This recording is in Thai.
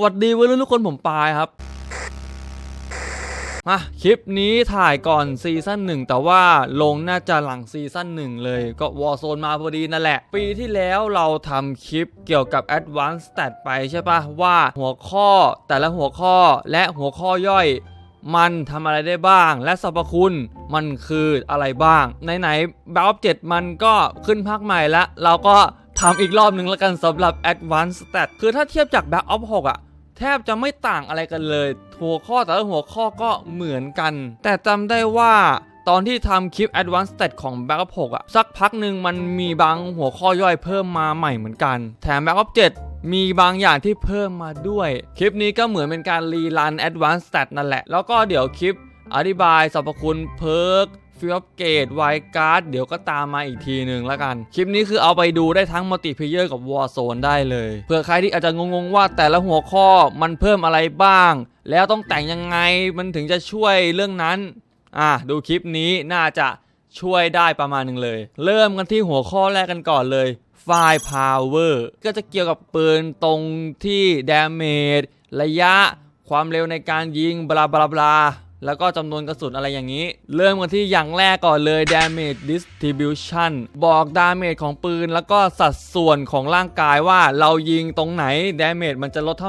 หวัดดีวัยรุ่นทุกคนผมปายครับมาคลิปนี้ถ่ายก่อนซีซั่นหนึ่งแต่ว่าลงน่าจะหลังซีซั่นหนึ่งเลยก็วอ r z โซนมาพอดีนั่นแหละ ปีที่แล้วเราทำคลิปเกี่ยวกับ Advanced Stat ไปใช่ปะว่าหัวข้อแต่ละหัวข้อและหัวข้อย่อย มันทำอะไรได้บ้าง และสรรพคุณมันคืออะไรบ้าง ไหนๆ b a l 7มันก็ขึ้นภาคใหม่แล้วเราก็ทำอีกรอบหนึ่งแล้วกันสำหรับ Advanced Stat คือถ้าเทียบจาก Back of 6อะ แทบจะไม่ต่างอะไรกันเลย หัวข้อแต่ละหัวข้อก็เหมือนกัน แต่จำได้ว่าตอนที่ทำคลิป Advanced Stat ของ Back of 6อะสักพักหนึ่งมันมีบางหัวข้อย่อยเพิ่มมาใหม่เหมือนกัน แถม Back of 7มีบางอย่างที่เพิ่มมาด้วย คลิปนี้ก็เหมือนเป็นการรีรัน Advanced Stat นั่นแหละ แล้วก็เดี๋ยวคลิป อธิบายสรรพคุณเพิร์กฟิลเกตไวการ์ดเดี๋ยวก็ตามมาอีกทีหนึ่งแล้วกัน คลิปนี้คือเอาไปดูได้ทั้งมัลติเพเยอร์กับ Warzone ได้เลยเผื่อใครที่อาจจะงงๆว่าแต่ละหัวข้อมันเพิ่มอะไรบ้าง แล้วต้องแต่งยังไงมันถึงจะช่วยเรื่องนั้น อะดูคลิปนี้น่าจะช่วยได้ประมาณหนึ่งเลย เริ่มกันที่หัวข้อแรกกันก่อนเลยไฟล์ power ก็จะเกี่ยวกับปืนตรงที่ damage ระยะความเร็วในการยิงบลาบลาบลา แล้วก็จำนวนกระสุนอะไรอย่างนี้ เริ่มกันที่อย่างแรกก่อนเลย damage distribution บอก damage ของปืน แล้วก็สัดส่วนของร่างกายว่าเรายิงตรงไหน damage มันจะลดเท่า